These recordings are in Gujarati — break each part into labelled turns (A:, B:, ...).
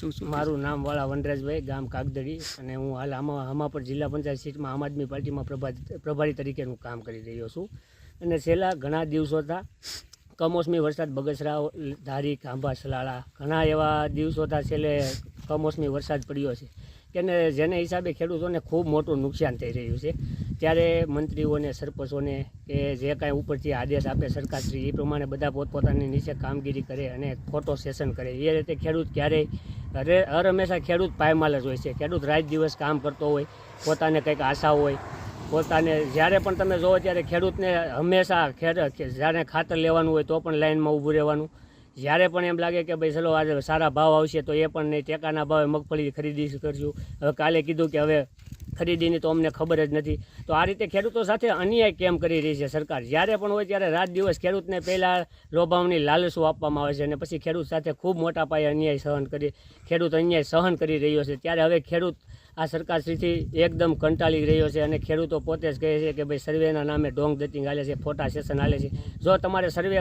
A: શું શું
B: મારું નામ વાળા વનરાજભાઈ ગામ કાગદડી અને હું હાલ આમાં હમાપર જિલ્લા પંચાયત સીટમાં આમ આદમી પાર્ટીમાં પ્રભારી પ્રભારી તરીકેનું કામ કરી રહ્યો છું. અને છેલ્લા ઘણા દિવસોથી કમોસમી વરસાદ બગસરા ધારી ખાંભા સલાળા ઘણા એવા દિવસોથી છેલ્લે કમોસમી વરસાદ પડ્યો છે. કે જેને હિસાબે ખેડૂતોને ખૂબ મોટું નુકસાન થઈ રહ્યું છે. ત્યારે મંત્રીઓને સરપંચોને કે જે કાંઈ ઉપરથી આદેશ આપે સરકારશ્રી એ પ્રમાણે બધા પોતપોતાની નીચે કામગીરી કરે અને ખોટો સેશન કરે. એ રીતે ખેડૂત ક્યારેય હરે હર હંમેશા ખેડૂત પાયમાલ જ હોય છે. ખેડૂત રાત દિવસ કામ કરતો હોય, પોતાને કંઈક આશા હોય, પોતાને જ્યારે પણ તમે જોવો ત્યારે ખેડૂતને હંમેશા ખેડ, જ્યારે ખાતર લેવાનું હોય તો પણ લાઇનમાં ઊભું રહેવાનું. જ્યારે પણ એમ લાગે કે ભાઈ ચલો આજે સારા ભાવ આવશે તો એ પણ નહીં. ટેકાના ભાવે મગફળી ખરીદી કરશું. હવે કાલે કીધું કે હવે ખરીદીની તો અમને ખબર જ નથી. તો આ રીતે ખેડૂતો સાથે અન્યાય કેમ કરી રહી છે સરકાર? જ્યારે પણ હોય ત્યારે રાત દિવસ ખેડૂતને પહેલાં લોભાવની લાલસો આપવામાં આવે છે અને પછી ખેડૂત સાથે ખૂબ મોટા પાયે અન્યાય સહન કરી, ખેડૂત અન્યાય સહન કરી રહ્યો છે. ત્યારે હવે ખેડૂત આ સરકારશ્રીથી એકદમ કંટાળી રહ્યો છે અને ખેડૂતો પોતે જ કહે છે કે ભાઈ સર્વેના નામે ડોંગ દતિંગ હાલે છે, ફોટા સેશન હાલે છે. જો તમારે સર્વે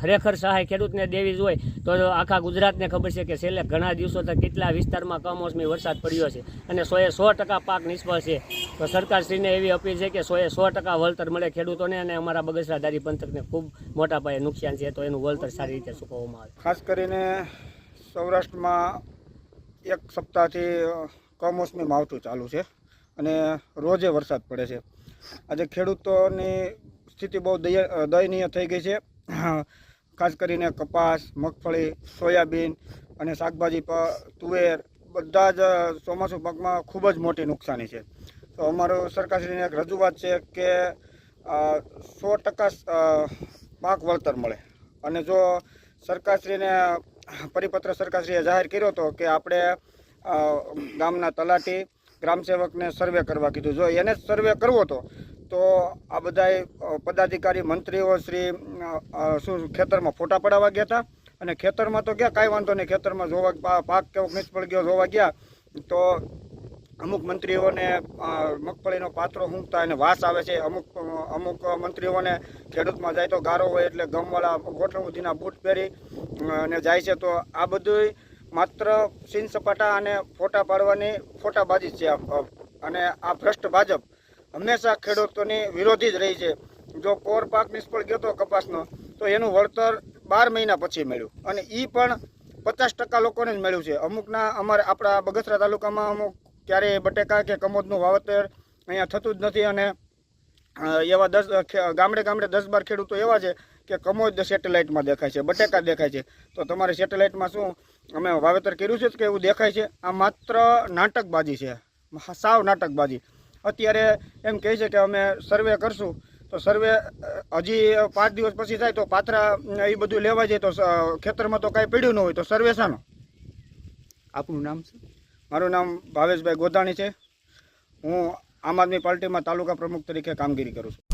B: ખરેખર સહાય ખેડૂતને દેવી જ હોય, તો આખા ગુજરાતને ખબર છે કે છેલ્લે ઘણા દિવસોથી કેટલા વિસ્તારમાં કમોસમી વરસાદ પડ્યો છે અને સોએ સો ટકા પાક નિષ્ફળ છે. તો સરકારશ્રીને એવી અપીલ છે કે સોએ સો ટકા વળતર મળે ખેડૂતોને અને અમારા બગસરા દારી પંથકને ખૂબ મોટા પાયે નુકસાન છે, તો એનું વળતર સારી રીતે ચૂકવવામાં આવે.
C: ખાસ કરીને સૌરાષ્ટ્રમાં એક સપ્તાહથી કમોસમી માવઠું ચાલુ છે અને રોજે વરસાદ પડે છે. આજે ખેડૂતોની સ્થિતિ બહુ દય- દયનીય થઈ ગઈ છે. ખાસ કરીને કપાસ, મગફળી, સોયાબીન અને શાકભાજી, પ- તુવેર બધા જ ચોમાસું પાકમાં ખૂબ જ મોટી નુકસાની છે. તો અમારું સરકારશ્રીની એક રજૂઆત છે કે સો ટકા પાક વળતર મળે. અને જો સરકારશ્રીને, પરિપત્ર સરકારશ્રીએ જાહેર કર્યો હતો કે આપણે ગામના તલાટી ગ્રામસેવકને સર્વે કરવા કીધું. જો એને સર્વે કરવો હતો તો આ બધાય પદાધિકારી, મંત્રીઓ શ્રી શું ખેતરમાં ફોટા પડાવવા ગયા હતા અને ખેતરમાં તો ગયા, કાંઈ વાંધો નહીં. ખેતરમાં જોવા પાક કેવો, નિષ્ફળ ગયો જોવા ગયા, તો અમુક મંત્રીઓને મગફળીનો પાત્રો હૂંકતા એને વાસ આવે છે. અમુક અમુક મંત્રીઓને ખેડૂતમાં જાય તો ગારો હોય એટલે ગમવાળા ગોઠવણીના બૂટ પહેરી અને જાય છે. તો આ બધું માત્ર સીન સપાટા અને ફોટા પાડવાની ફોટાબાજી છે અને આ ભ્રષ્ટ ભાજપ હંમેશા ખેડૂતોની વિરોધી જ રહી છે. જો કોર પાક નિષ્ફળ ગયો હતો કપાસનો, તો એનું વળતર બાર મહિના પછી મળ્યું. અને એ પણ પચાસ ટકા લોકોને જ મળ્યું છે. અમુકના અમારે આપણા બગસરા તાલુકામાં અમુક ક્યારેય બટેકા કે કમોદનું વાવેતર અહીંયા થતું જ નથી અને એવા દસ ગામડે ગામડે દસ બાર ખેડૂતો એવા છે કે કમોદ સેટેલાઇટમાં દેખાય છે બટેકા દેખાય છે. તો તમારે સેટેલાઇટમાં શું? અમે વાવેતર કર્યું છે કે એવું દેખાય છે? આ માત્ર નાટકબાજી છે. સાવ નાટકબાજી. અત્યારે એમ કહે છે કે અમે સર્વે કરશું. તો સર્વે હજી પાંચ દિવસ પછી થાય તો પાથરા એ બધું લેવા જાય તો ખેતરમાં તો કાંઈ પડ્યું ન હોય તો સર્વે શાનો?
A: આપનું નામ છે?
C: મારું નામ ભાવેશભાઈ ગોધાણી છે. હું આમ આદમી પાર્ટીમાં તાલુકા પ્રમુખ તરીકે કામગીરી કરું છું.